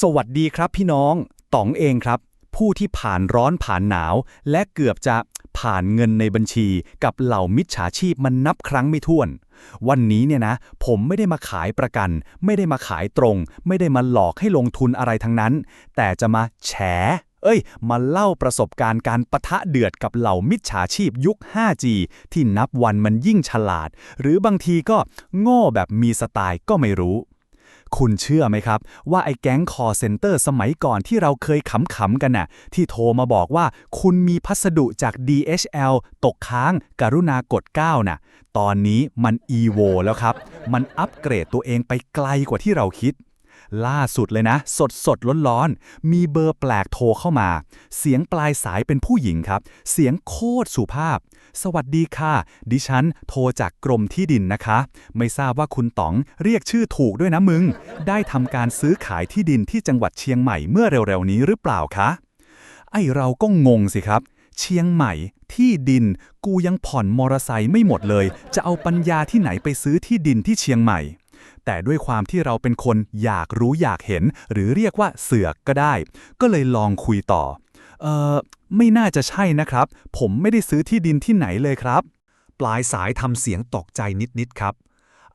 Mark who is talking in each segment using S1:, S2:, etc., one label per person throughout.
S1: สวัสดีครับพี่น้องต๋องเองครับ ผู้ที่ผ่านร้อนผ่านหนาว และเกือบจะผ่านเงินในบัญชี กับเหล่ามิจฉาชีพมันนับครั้งไม่ถ้วน วันนี้เนี่ยนะ ผมไม่ได้มาขายประกัน ไม่ได้มาขายตรง ไม่ได้มาหลอกให้ลงทุนอะไรทั้งนั้น แต่จะมาแฉ เอ้ย มาเล่าประสบการณ์การปะทะเดือดกับเหล่ามิจฉาชีพยุค 5G ที่นับวันมันยิ่งฉลาด หรือบางทีก็โง่แบบมีสไตล์ก็ไม่รู้ คุณเชื่อไหมครับ ว่าไอ้แก๊งคอเซ็นเตอร์สมัยก่อนที่เราเคยขำๆกันน่ะที่โทรมาบอกว่าคุณมีพัสดุจาก DHL ตกค้าง กรุณากด 9 น่ะ ตอนนี้มัน EVO แล้วครับ มันอัปเกรดตัวเองไปไกลกว่าที่เราคิด ล่าสุดเลยนะ สดสดๆร้อนๆ มีเบอร์แปลกโทรเข้ามา เสียงปลายสายเป็นผู้หญิงครับ เสียงโคตรสุภาพ สวัสดีค่ะ ดิฉันโทรจากกรมที่ดินนะคะ ไม่ทราบว่าคุณต๋องเรียกชื่อถูกด้วยนะมึง ได้ทำการซื้อขายที่ดินที่จังหวัดเชียงใหม่เมื่อเร็วๆนี้หรือเปล่าคะ ไอเราก็งงสิครับ เชียงใหม่ที่ดิน กูยังผ่อนมอเตอร์ไซค์ไม่หมดเลย จะเอาปัญญาที่ไหนไปซื้อที่ดินที่เชียงใหม่ แต่ด้วยความที่เราเป็นคนอยากรู้อยากเห็น หรือเรียกว่าเสือกก็ได้ ก็เลยลองคุยต่อ เอ่อไม่น่าจะใช่นะครับ ผมไม่ได้ซื้อที่ดินที่ไหนเลยครับ ปลายสายทำเสียงตกใจนิดๆครับ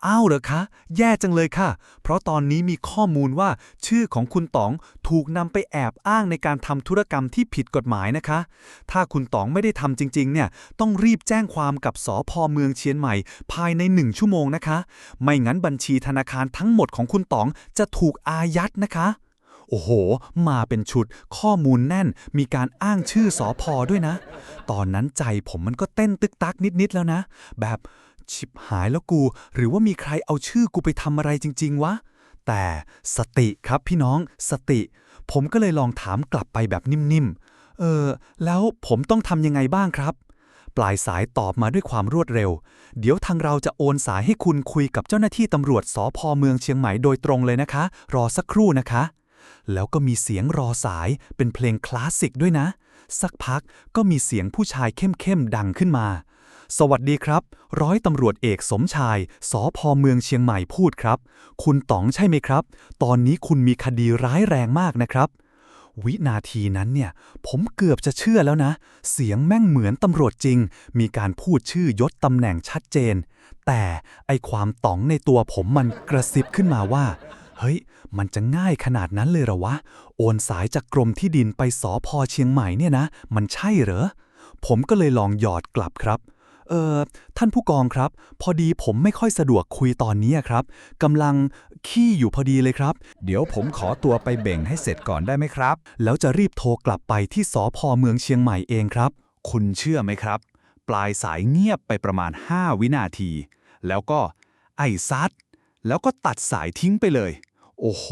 S1: อ้าวเหรอคะ แย่จังเลยค่ะ เพราะตอนนี้มีข้อมูลว่าชื่อของคุณต๋องถูกนำไปแอบอ้างในการทำธุรกรรมที่ผิดกฎหมายนะคะ ถ้าคุณต๋องไม่ได้ทำจริง ๆ เนี่ย ต้องรีบแจ้งความกับสพเมืองเชียงใหม่ ภายในหนึ่งชั่วโมงนะคะ ไม่งั้นบัญชีธนาคารทั้งหมดของคุณต๋องจะถูกอายัดนะคะโอ้โห มาเป็นชุด ข้อมูลแน่น มีการอ้างชื่อสอพอด้วยนะ ตอนนั้นใจผมมันก็เต้นตึกตักนิด ๆ แล้วนะ แบบ ชิบหายแล้วกู หรือว่ามีใครเอาชื่อกูไปทำอะไรจริง ๆ วะ แต่สติครับพี่น้องสติ ผมก็เลยลองถามกลับไปแบบนิ่มๆ เออ แล้วผมต้องทำยังไงบ้างครับ ปลายสายตอบมาด้วยความรวดเร็ว เดี๋ยวทางเราจะโอนสายให้คุณคุยกับเจ้าหน้าที่ตำรวจสพเมืองเชียงใหม่โดยตรงเลยนะคะ รอสักครู่นะคะ แล้วก็มีเสียงรอสายเป็นเพลงคลาสสิกด้วยนะ สักพักก็มีเสียงผู้ชายเข้มๆดังขึ้นมา สวัสดีครับ ร้อยตำรวจเอกสมชายสพเมืองเชียงใหม่พูดครับ คุณต๋องใช่ไหมครับ ตอนนี้คุณมีคดีร้ายแรงมากนะครับ วินาทีนั้นเนี่ย ผมเกือบจะเชื่อแล้วนะ เสียงแม่งเหมือนตำรวจจริง มีการพูดชื่อยศตำแหน่งชัดเจน แต่ไอความต๋องในตัวผมมันกระซิบขึ้นมาว่าเฮ้ย มันจะง่ายขนาดนั้นเลยเหรอวะ โอนสายจากกรมที่ดินไปสอพอเชียงใหม่เนี่ยนะ มันใช่เหรอ ผมก็เลยลองหยอดกลับครับ เออท่านผู้กองครับ พอดีผมไม่ค่อยสะดวกคุยตอนนี้ครับกำลังขี้อยู่พอดีเลยครับ
S2: เดี๋ยวผมขอตัวไปเบ่งให้เสร็จก่อนได้ไหมครับ
S1: แล้วจะรีบโทรกลับไปที่สอพอเมืองเชียงใหม่เองครับ คุณเชื่อไหมครับ ปลายสายเงียบไปประมาณ 5 วินาที แล้วก็ไอ้ซัดแล้วก็ตัดสายทิ้งไปเลย โอ้โห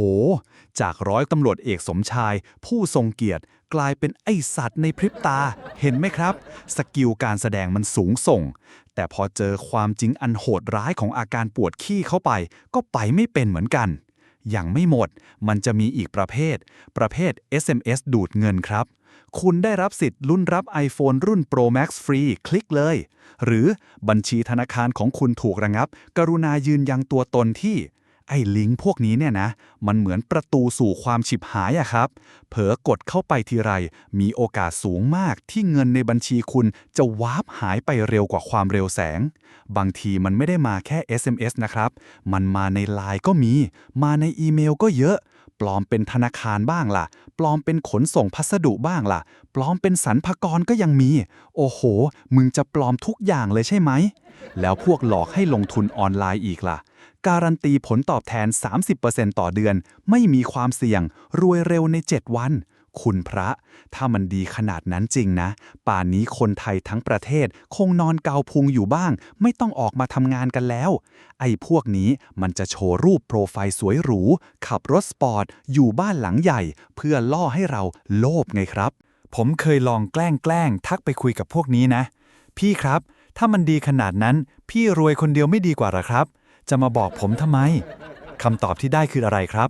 S1: จากร้อยตำรวจเอกสมชาย ผู้ทรงเกียรติกลายเป็นไอสัตว์ในพริบตา เห็นไหมครับ สกิลการแสดงมันสูงส่ง แต่พอเจอความจริงอันโหดร้ายของอาการปวดขี้เข้าไป ก็ไปไม่เป็นเหมือนกันยังไม่หมด มันจะมีอีกประเภท ประเภท SMS ดูดเงินครับ คุณได้รับสิทธิ์รุ่นรับ iPhone รุ่น Pro Max ฟรีคลิกเลย หรือบัญชีธนาคารของคุณถูกระงับ กรุณายืนยันตัวตนที่ ไอ้ลิงก์พวกนี้เนี่ยนะ มันเหมือนประตูสู่ความฉิบหายอะครับ เผลอกดเข้าไปทีไร มีโอกาสสูงมากที่เงินในบัญชีคุณจะวาร์ปหายไปเร็วกว่าความเร็วแสง บางทีมันไม่ได้มาแค่ SMS นะครับ มันมาในไลน์ก็มี มาในอีเมลก็เยอะ ปลอมเป็นธนาคารบ้างล่ะ ปลอมเป็นขนส่งพัสดุบ้างล่ะ ปลอมเป็นสรรพากรก็ยังมี โอ้โห มึงจะปลอมทุกอย่างเลยใช่ไหม แล้วพวกหลอกให้ลงทุนออนไลน์อีกล่ะ การันตีผลตอบแทน 30%ต่อเดือน ไม่มีความเสี่ยง รวยเร็วใน 7 วัน คุณพระ ถ้ามันดีขนาดนั้นจริงนะ ป่านนี้คนไทยทั้งประเทศ คงนอนเกาพุงอยู่บ้าง ไม่ต้องออกมาทำงานกันแล้ว ไอ้พวกนี้มันจะโชว์รูปโปรไฟล์สวยหรู ขับรถสปอร์ต อยู่บ้านหลังใหญ่ เพื่อล่อให้เราโลภไงครับ ผมเคยลองแกล้งแกล้งทักไปคุยกับพวกนี้นะ พี่ครับ ถ้ามันดีขนาดนั้น พี่รวยคนเดียวไม่ดีกว่าหรอครับ จะมาบอกผมทำไมคำตอบที่ได้คืออะไรครับ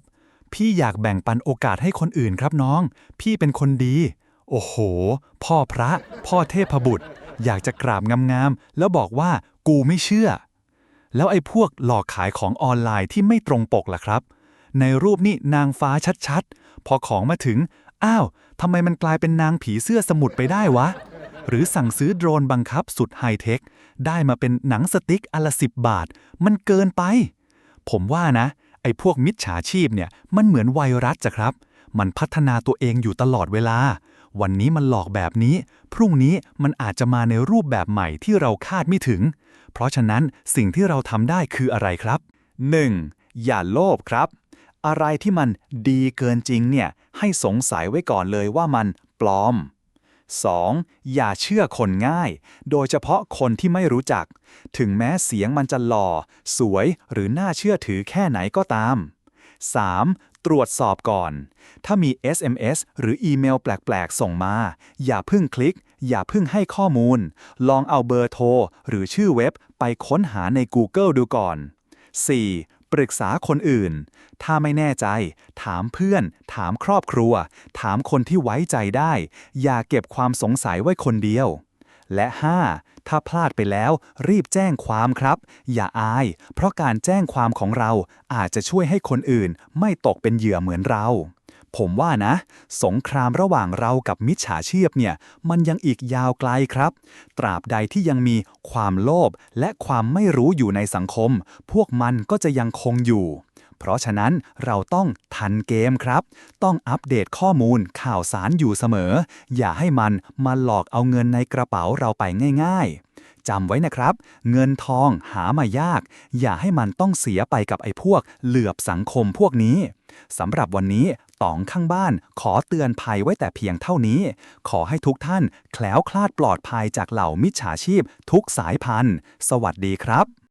S1: พี่อยากแบ่งปันโอกาสให้คนอื่นครับน้อง พี่เป็นคนดี โอ้โห พ่อพระ พ่อเทพบุตร อยากจะกราบงามๆแล้วบอกว่ากูไม่เชื่อ แล้วไอ้พวกหลอกขายของออนไลน์ที่ไม่ตรงปกล่ะครับ ในรูปนี่นางฟ้าชัดๆ พอของมาถึง อ้าวทำไมมันกลายเป็นนางผีเสื้อสมุทรไปได้วะ หรือสั่งซื้อโดรนบังคับสุดไฮเทค ได้มาเป็นหนังสติ๊กอละสิบบาท มันเกินไป ผมว่านะ ไอ้พวกมิจฉาชีพเนี่ย มันเหมือนไวรัสจ้ะครับ มันพัฒนาตัวเองอยู่ตลอดเวลา วันนี้มันหลอกแบบนี้ พรุ่งนี้มันอาจจะมาในรูปแบบใหม่ที่เราคาดไม่ถึง เพราะฉะนั้นสิ่งที่เราทำได้คืออะไรครับ 1. อย่าโลภครับอะไรที่มันดีเกินจริงเนี่ยให้สงสัยไว้ก่อนเลยว่ามันปลอม 2. อย่าเชื่อคนง่าย โดยเฉพาะคนที่ไม่รู้จัก ถึงแม้เสียงมันจะหล่อ สวยหรือน่าเชื่อถือแค่ไหนก็ตาม 3. ตรวจสอบก่อน ถ้ามี SMS หรืออีเมลแปลก ๆ ส่งมา อย่าเพิ่งคลิก อย่าเพิ่งให้ข้อมูล ลองเอาเบอร์โทร หรือชื่อเว็บไปค้นหาใน Google ดูก่อน 4. ปรึกษาคนอื่น ถ้าไม่แน่ใจ ถามเพื่อน ถามครอบครัว ถามคนที่ไว้ใจได้ อย่าเก็บความสงสัยไว้คนเดียว และ 5. ถ้าพลาดไปแล้ว รีบแจ้งความครับ อย่าอาย เพราะการแจ้งความของเราอาจจะช่วยให้คนอื่น ไม่ตกเป็นเหยื่อเหมือนเรา ผมว่านะ สงครามระหว่างเรากับมิจฉาชีพเนี่ย มันยังอีกยาวไกลครับ ตราบใดที่ยังมีความโลภและความไม่รู้อยู่ในสังคม พวกมันก็จะยังคงอยู่ เพราะฉะนั้นเราต้องทันเกมครับ ต้องอัปเดตข้อมูลข่าวสารอยู่เสมอ อย่าให้มันมาหลอกเอาเงินในกระเป๋าเราไปง่ายๆจำไว้นะครับ เงินทองหามายาก อย่าให้มันต้องเสียไปกับไอ้พวกเหลือบสังคมพวกนี้สำหรับวันนี้ ต๋องข้างบ้าน ขอเตือนภัยไว้แต่เพียงเท่านี้ ขอให้ทุกท่านแคล้วคลาดปลอดภัยจากเหล่ามิจฉาชีพทุกสายพันธุ์ สวัสดีครับ